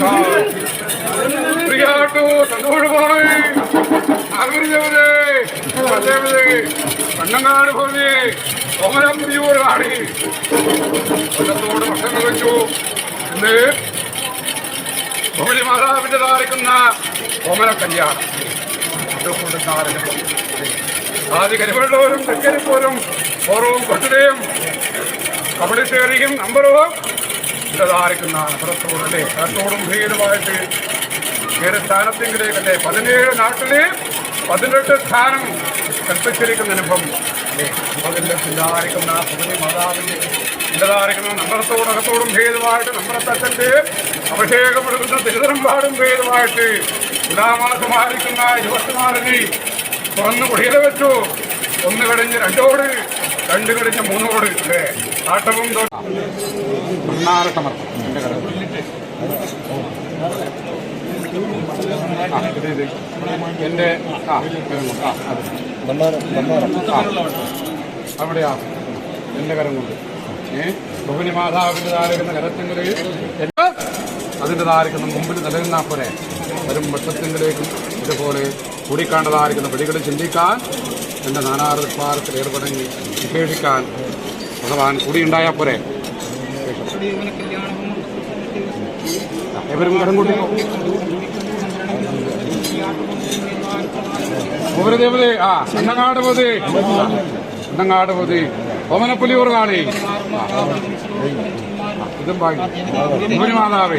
വന്നു തന്നോട് പോയി ആഗ്രഹിച്ചവരെ കണ്ണങ്ങാട് കൊല്ലത്തോട് ഭക്ഷണം വെച്ചു ഇന്ന് ഭൂമി മാതാവിന്റെ താരക്കുന്ന ഓമന കല്യാണം ആദ്യ കരിവെള്ളവരും തെക്കരിപ്പോലും ഓറവും കൊട്ടുകയും കബഡിത്തേറിയും നമ്പറവും ഇതായിരിക്കുന്ന പുറത്തോട് അല്ലേ? പുറത്തോടും ഭീകരമായിട്ട് വേറെ സ്ഥാനത്തെങ്കിലേക്കല്ലേ? പതിനേഴ് നാട്ടിൽ പതിനെട്ട് സ്ഥാനം കൽപ്പിച്ചിരിക്കുന്ന അനുഭവം അല്ലേ? അതിന്റെ ഇതായിരിക്കുന്ന പുതിയ മാതാവിന്റെ ഇതായിരിക്കുന്ന നമ്പറത്തോടകത്തോടും ഭേദമായിട്ട് നമ്പറത്തച്ഛന്റെ അഭിഷേകപ്പെടുന്ന തിരുതരമ്പാടും ഭേദമായിട്ട് തുലാമാസമായിരിക്കുന്ന ഇരുപത്തിനാലിന് തുറന്നു കുടിയില വെച്ചു. ഒന്ന് കഴിഞ്ഞ് രണ്ടോട് രണ്ട് കടിഞ്ഞ് മൂന്നോട് അല്ലേ ആട്ടവും എന്റെ ആ അവിടെയാ. എന്റെ കരം കൊണ്ട്. ഏ? ബഹുനി മാതാവിന്റെ താരക്കുന്ന കരത്തിങ്കൽ അതിന്റെ താരക്കുന്ന മുമ്പിൽ നിലനിന്നാ പോരെ. വരും വട്ടത്തിങ്കിലേക്കും ഇതുപോലെ കൂടിക്കാണ്ടതായിരിക്കുന്ന പിടികളും ചിന്തിക്കാൻ എന്റെ നാനാർത്ഥത്തിൽ ഏർപ്പെടങ്ങി വിശേഷിക്കാൻ ഭഗവാൻ കൂടിയുണ്ടായാൽ പോരെ. എവരും കടം കൂട്ടി ഉപരദേവതേ ആ അന്നങ്ങാട് പോതി അന്നങ്ങാട് പോതി ഓമനപ്പുലിയൂർ കാണി ഇതും ഭാഗ്യം മാതാവേ